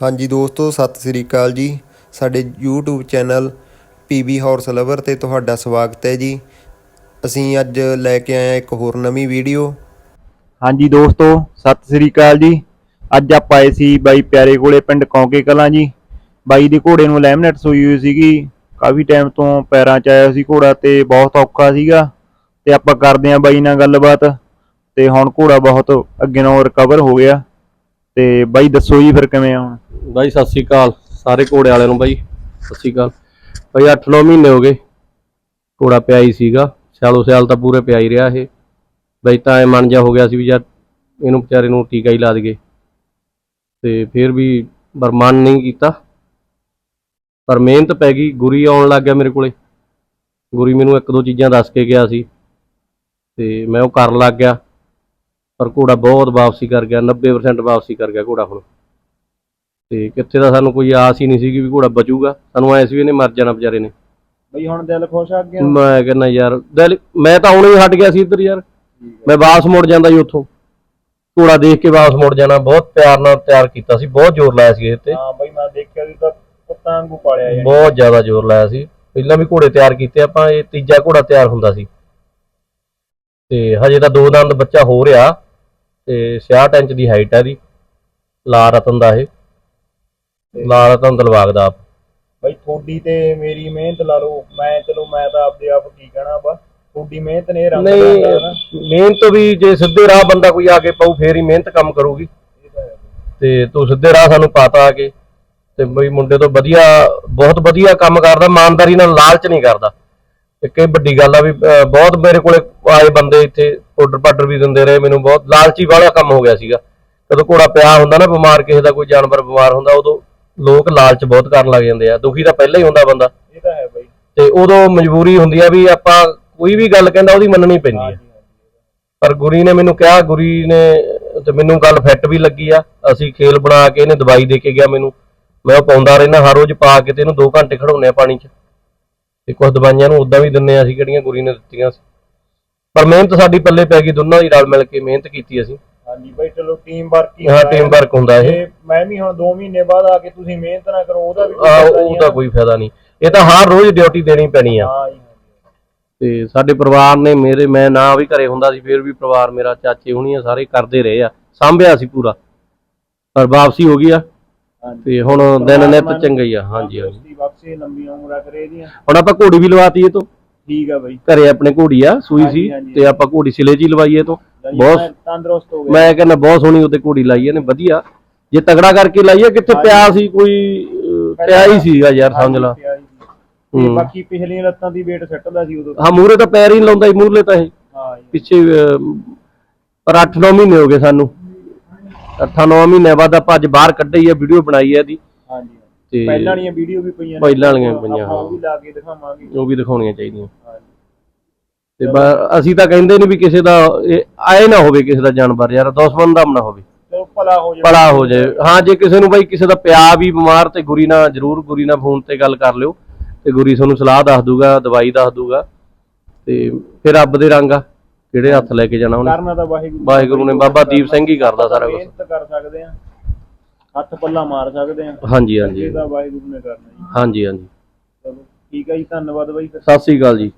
ਹਾਂਜੀ ਦੋਸਤੋ, ਸਤਿ ਸ੍ਰੀ ਅਕਾਲ ਜੀ। ਸਾਡੇ YouTube channel PB horse lover ਤੇ ਤੁਹਾਡਾ ਸਵਾਗਤ ਹੈ ਜੀ। ਅਸੀਂ ਅੱਜ ਲੈ ਕੇ ਆਏ ਹਾਂ ਇੱਕ ਹੋਰ ਨਵੀਂ ਵੀਡੀਓ। ਹਾਂਜੀ ਦੋਸਤੋ, ਸਤਿ ਸ੍ਰੀ ਅਕਾਲ ਜੀ। ਅੱਜ ਆਪਾਂ ਆਏ ਸੀ ਬਾਈ ਪਿਆਰੇ ਕੋਲੇ ਪਿੰਡ ਕੌਂਕੇ ਕਲਾਂ ਜੀ। ਬਾਈ ਦੇ ਘੋੜੇ ਨੂੰ ਲੈਮਨੇਟਸ ਹੋਈ ਹੋਈ ਸੀਗੀ। ਕਾਫੀ ਟਾਈਮ ਤੋਂ ਪੈਰਾਂ 'ਚ ਆਇਆ ਸੀ ਘੋੜਾ ਤੇ ਬਹੁਤ ਔਖਾ ਸੀਗਾ। ਤੇ ਆਪਾਂ ਕਰਦੇ ਆਂ ਬਾਈ ਨਾਲ ਗੱਲਬਾਤ। ਤੇ ਹੁਣ ਘੋੜਾ ਬਹੁਤ ਅੱਗੇ ਨਾਲੋਂ ਰਿਕਵਰ ਹੋ ਗਿਆ। ਤੇ ਬਾਈ ਦੱਸੋ ਜੀ ਫਿਰ ਕਿਵੇਂ ਆ ਹੁਣ? ਬਾਈ, ਸਤਿ ਸ੍ਰੀ ਅਕਾਲ ਸਾਰੇ ਘੋੜੇ ਵਾਲਿਆਂ ਨੂੰ ਬਾਈ, ਸਤਿ ਸ੍ਰੀ ਅਕਾਲ। ਬਾਈ 8-9 ਮਹੀਨੇ ਹੋ ਗਏ ਘੋੜਾ ਪਿਆ ਹੀ ਸੀਗਾ, ਸਿਆਲੋ ਸਿਆਲ ਤਾਂ ਪੂਰੇ ਪਿਆ ਹੀ ਰਿਹਾ ਇਹ। ਬਾਈ, ਤਾਂ ਐ ਮਨ ਜਾ ਹੋ ਗਿਆ ਸੀ ਵੀ ਯਾਰ ਇਹਨੂੰ ਵਿਚਾਰੇ ਨੂੰ ਟੀਕਾ ਹੀ ਲਾ ਦਈਏ। ਤੇ ਫਿਰ ਵੀ ਪਰ ਮਨ ਨਹੀਂ ਕੀਤਾ। ਪਰ ਮਿਹਨਤ ਪੈ ਗਈ, ਗੁਰੀ ਆਉਣ ਲੱਗ ਗਿਆ ਮੇਰੇ ਕੋਲੇ। ਗੁਰੀ ਮੈਨੂੰ ਇੱਕ ਦੋ ਚੀਜ਼ਾਂ ਦੱਸ ਕੇ ਗਿਆ ਸੀ। ਤੇ ਮੈਂ ਉਹ ਕਰਨ ਲੱਗ ਗਿਆ। ਪਰ ਘੋੜਾ ਬਹੁਤ ਵਾਪਸੀ ਕਰ ਗਿਆ 90% ਵਾਪਸੀ ਕਰ ਗਿਆ ਘੋੜਾ ਹੁਣ। ਤੇ ਕਿੱਥੇ ਦਾ ਸਾਨੂੰ ਕੋਈ ਆਸ ਹੀ ਨਹੀਂ ਸੀਗੀ ਵੀ ਘੋੜਾ ਬਚੂਗਾ। ਸਾਨੂੰ ਐ ਸੀ ਵੀ ਇਹਨੇ ਮਰ ਜਾਣਾ ਵਿਚਾਰੇ ਨੇ। ਬਈ ਹੁਣ ਦਿਲ ਖੁਸ਼ ਆ ਗਿਆ ਮੈਂ ਕਹਿੰਦਾ ਯਾਰ ਦਿਲ ਮੈਂ ਤਾਂ ਆਉਣੇ ਹੀ ਹਟ ਗਿਆ ਸੀ ਇੱਧਰ ਯਾਰ। ਮੈਂ ਵਾਪਸ ਮੁੜ ਜਾਂਦਾ ਜੀ ਉੱਥੋਂ। ਘੋੜਾ ਦੇਖ ਕੇ ਵਾਪਸ ਮੁੜ ਜਾਣਾ ਬਹੁਤ ਪਿਆਰ ਨਾਲ ਤਿਆਰ ਕੀਤਾ ਸੀ ਬਹੁਤ ਜ਼ੋਰ ਲਾਇਆ ਸੀ ਇਹ ਤੇ। ਹਾਂ ਬਈ ਮੈਂ ਦੇਖਿਆ ਵੀ ਤਾਂ ਕੁੱਤਾਂ ਵਾਂਗੂ ਪਾਲਿਆ ਬਹੁਤ ਜ਼ਿਆਦਾ ਜ਼ੋਰ ਲਾਇਆ ਸੀ। ਪਹਿਲਾਂ ਵੀ ਘੋੜੇ ਤਿਆਰ ਕੀਤੇ ਆਪਾਂ ਇਹ ਤੀਜਾ ਘੋੜਾ ਤਿਆਰ ਹੁੰਦਾ ਸੀ। ਤੇ ਹਜੇ ਤਾਂ ਦੋ ਦੰਦ ਬੱਚਾ ਹੋ ਰਿਹਾ ਤੇ 66 ਇੰਚ ਦੀ ਹਾਈਟ ਹੈ ਦੀ ਲਾ ਰਤਨ ਦਾ ਇਹ। ਲਾ ਰਤਨ ਦਲਵਾਗ ਦਾ ਆਪ। ਬਈ ਤੁਹਾਡੀ ਤੇ ਮੇਰੀ ਮਿਹਨਤ ਲਾ ਲਓ। ਮੈਂ ਚਲੋ ਮੈਂ ਤਾਂ ਆਪਦੇ ਆਪ ਕੀ ਕਹਿਣਾ ਵਾ ਤੁਹਾਡੀ ਮਿਹਨਤ ਨੇ ਰੰਗ ਨਹੀਂ ਨਾ। ਮਿਹਨਤ ਵੀ ਜੇ ਸਿੱਧੇ ਰਾਹ ਬੰਦਾ ਕੋਈ ਆ ਕੇ ਪਾਉ ਫੇਰ ਹੀ ਮਿਹਨਤ ਕੰਮ ਕਰੂਗੀ। ਤੇ ਤੂੰ ਸਿੱਧੇ ਰਾਹ ਸਾਨੂੰ ਪਾਤਾ ਆ ਕੇ। ਤੇ ਬਈ ਮੁੰਡੇ ਤੋਂ ਵਧੀਆ ਬਹੁਤ ਵਧੀਆ ਕੰਮ ਕਰਦਾ ਇਮਾਨਦਾਰੀ ਨਾਲ ਲਾਲਚ ਨਹੀਂ ਕਰਦਾ। ਇੱਕ ਇਹ ਵੱਡੀ ਗੱਲ ਆ ਵੀ ਅਹ, ਬਹੁਤ ਮੇਰੇ ਕੋਲੇ ਆਏ ਬੰਦੇ ਇੱਥੇ ਆਰਡਰ ਪਾਡਰ ਵੀ ਦਿੰਦੇ ਰਹੇ। ਮੈਨੂੰ ਬਹੁਤ ਲਾਲਚੀ ਵਾਲਾ ਕੰਮ ਹੋ ਗਿਆ ਸੀਗਾ। ਜਦੋਂ ਘੋੜਾ ਪਿਆ ਹੁੰਦਾ ਨਾ ਬਿਮਾਰ ਕਿਸੇ ਦਾ ਕੋਈ ਜਾਨਵਰ ਬਿਮਾਰ ਹੁੰਦਾ ਉਦੋਂ ਲੋਕ ਲਾਲਚ ਬਹੁਤ ਕਰਨ ਲੱਗ ਜਾਂਦੇ ਆ ਦੁਖੀ ਤਾਂ ਪਹਿਲਾਂ ਹੀ ਹੁੰਦਾ ਬੰਦਾ। ਇਹ ਤਾਂ ਹੈ ਬਈ। ਤੇ ਉਦੋਂ ਮਜਬੂਰੀ ਹੁੰਦੀ ਆ ਵੀ ਆਪਾਂ ਕੋਈ ਵੀ ਗੱਲ ਕਹਿੰਦਾ ਉਹਦੀ ਮੰਨਣੀ ਪੈਂਦੀ ਹੈ ਪਰ ਗੁਰੀ ਨੇ ਮੈਨੂੰ ਕਿਹਾ ਗੁਰੀ ਨੇ ਤੇ ਮੈਨੂੰ ਗੱਲ ਫਿੱਟ ਵੀ ਲੱਗੀ ਆ। ਅਸੀਂ ਖੇਲ ਬਣਾ ਕੇ ਇਹਨੇ ਦਵਾਈ ਦੇ ਕੇ ਗਿਆ ਮੈਨੂੰ। ਮੈਂ ਉਹ ਪਾਉਂਦਾ ਰਹਿਣਾ ਹਰ ਰੋਜ਼ ਪਾ ਕੇ ਤੇ ਇਹਨੂੰ 2 ਘੰਟੇ ਖੜਾਉਂਦੇ ਆ ਪਾਣੀ 'ਚ। ਤੇ ਕੁਝ ਦਵਾਈਆਂ ਨੂੰ ਉਦਾਂ ਵੀ ਦਿੰਨੇ ਆ ਅਸੀਂ ਕਿਹੜੀਆਂ ਗੁਰੀ ਨੇ ਦਿੱਤੀਆਂ ਸੀ। ਪਰ ਮਿਹਨਤ ਸਾਡੀ ਪੱਲੇ ਪੈ ਗਈ ਦੋਨਾਂ ਦੀ ਰਲ ਮਿਲ ਕੇ ਮਿਹਨਤ ਕੀਤੀ ਅਸੀਂ। ਹਾਂਜੀ ਬਈ ਚਲੋ ਟੀਮ ਵਰਕ ਹੀ ਹਾਂ ਹੁੰਦਾ ਟੀਮ ਹੈ। ਵਰਕ ਹੁੰਦਾ ਇਹ। ਤੇ ਮੈਂ ਵੀ ਹੁਣ 2 ਮਹੀਨੇ ਬਾਅਦ ਆ ਕੇ ਤੁਸੀਂ ਮਿਹਨਤ ਨਾ ਕਰੋ ਉਹਦਾ ਵੀ ਕੋਈ ਆ ਫਾਇਦਾ ਉਹ ਨਹੀਂ। ਕੋਈ ਫਾਇਦਾ ਨਹੀਂ। ਇਹ ਤਾਂ ਹਰ ਰੋਜ਼ ਡਿਊਟੀ ਦੇਣੀ ਪੈਣੀ ਆ। ਹਾਂ ਜੀ ਤੇ ਸਾਡੇ ਪਰਿਵਾਰ ਨੇ ਮੇਰੇ ਮੈਂ ਨਾ ਵੀ ਘਰੇ ਹੁੰਦਾ ਸੀ ਫਿਰ ਵੀ ਪਰਿਵਾਰ ਮੇਰਾ ਚਾਚੇ ਹੁਣੀ ਆ ਸਾਰੇ ਕਰਦੇ ਰਹੇ ਆ। ਸਾਂਭਿਆ ਸੀ ਪੂਰਾ। ਪਰ ਵਾਪਸੀ ਹੋ ਗਈ ਆ। ਹਾਂਜੀ। ਤੇ ਹੁਣ ਦਿਨ ਨਿਤ ਚੰਗਾ ਹੀ ਆ। ਹਾਂਜੀ ਹਾਂਜੀ। ਦੋਸਤੀ ਬਖਸ਼ੇ ਲੰਬੀਆਂ ਉਮਰਾਂ ਕਰੇ ਇਹਦੀਆਂ ਹੁਣ ਆਪਾਂ ਘੋੜੀ ਵੀ ਲਵਾਤੀ ਇਹ ਤੋਂ। ਠੀਕ ਆ ਬਈ। ਘਰੇ ਆਪਣੇ ਘੋੜੀ ਆ ਸੂਈ ਸੀ। ਹਾਂਜੀ, ਹਾਂਜੀ। ਤੇ ਆਪਾਂ ਘੋੜੀ ਸਿਲੇ ਚ ਹੀ ਲਵਾਈ ਇਹ ਤੋਂ। ਬਹੁਤ ਤੰਦਰੁਸਤ ਹੋ ਗਿਆ। ਮੈਂ ਕਹਿੰਦਾ ਬਹੁਤ ਸੋਹਣੀ ਉੱਤੇ ਘੋੜੀ ਲਾਈ ਇਹਨੇ ਵਧੀਆ। ਜੇ ਤਗੜਾ ਕਰਕੇ ਲਾਈਏ ਕਿੱਥੇ ਪਿਆ ਸੀ ਕੋਈ ਪਿਆ ਹੀ ਸੀਗਾ ਯਾਰ ਸਮਝ ਲਾ। ਹੀ। ਤੇ ਬਾਕੀ ਪਿਛਲੀਆਂ ਲੱਤਾਂ ਦੀ ਵੇਟ ਸੱਟਦਾ ਸੀ ਉਦੋਂ। ਹਾਂ ਮੂਰੇ ਤਾਂ ਪੈਰ ਹੀ ਨੀ ਲਾਉਂਦਾ ਸੀ ਮੂਰਲੇ ਤਾਂ ਇਹ। ਹਾਂ ਪਿੱਛੇ ਪਰ 8-9 ਮਹੀਨੇ ਹੋ ਗਏ ਸਾਨੂੰ। 8-9 ਮਹੀਨੇ ਬਾਅਦ ਆਪਾਂ ਅੱਜ ਬਾਹਰ ਕੱਢੀ ਆ ਵੀਡੀਓ ਬਣਾਈ ਆ ਇਹਦੀ। ਹਾਂਜੀ। ਤੇ ਪਹਿਲਾਂ ਵਾਲੀਆਂ ਵੀਡੀਓ ਵੀ ਪਈਆਂ ਨੇ। ਪਹਿਲਾਂ ਵਾਲੀਆਂ ਪਈਆਂ, ਆਪਾਂ ਉਹ ਹਾਂ। ਵੀ ਲਾ ਕੇ ਦਿਖਾਵਾਂਗੇ। ਉਹ ਵੀ ਦਿਖਾਉਣੀਆਂ ਚਾਹੀਦੀਆਂ। ਤੇ ਬ- ਅਸੀਂ ਤਾਂ ਕਹਿੰਦੇ ਨਹੀਂ ਵੀ ਕਿਸੇ ਦਾ ਇਹ ਆਏ ਨਾ ਹੋਵੇ ਕਿਸੇ ਦਾ ਜਾਨਵਰ ਯਾਰ ਦੁਸ਼ਮਣ ਦਾ ਨਾ ਹੋਵੇ। ਚਲੋ ਭਲਾ ਹੋ ਜਾਵੇ। ਹੋ ਜੇ ਕਿਸੇ ਨੂੰ ਬਾਈ ਕਿਸੇ ਦਾ ਪਿਆ ਵੀ ਬਿਮਾਰ ਤੇ ਗੁਰੀ ਨਾਲ ਜਰੂਰ ਗੁਰੀ ਨਾਲ ਫੋਨ ਤੇ ਗੱਲ ਕਰ ਲਿਓ ਤੇ ਗੁਰੀ ਤੁਹਾਨੂੰ ਸਲਾਹ ਦੱਸ ਦੂਗਾ ਦਵਾਈ ਦੱਸ ਦੂਗਾ ਤੇ ਫਿਰ ਰੱਬ ਦੇ ਰੰਗ ਆ ਕਿਹੜੇ ਹੱਥ ਲੈ ਕੇ ਜਾਣਾ ਉਹਨੇ? ਕਰਨਾ ਤਾਂ ਵਾਹਿਗੁਰੂ। ਵਾਹਿਗੁਰੂ ਨੇ ਬਾਬਾ ਦੀਪ ਸਿੰਘ ਹੀ ਕਰਦਾ ਸਾਰਾ ਕੁਝ ਮਿਹਨਤ ਕਰ ਸਕਦੇ ਆ। ਹੱਥ ਪੱਲਾ ਮਾਰ ਸਕਦੇ ਆ। ਹਾਂਜੀ ਹਾਂਜੀ। ਵਾਹਿਗੁਰੂ ਨੇ ਕਰਨਾ ਜੀ ਹਾਂਜੀ ਹਾਂਜੀ। ਚਲੋ ਠੀਕ ਹੈ ਜੀ ਧੰਨਵਾਦ ਬਾਈ ਫਿਰ। ਸਤਿ ਸ੍ਰੀ ਅਕਾਲ ਜੀ।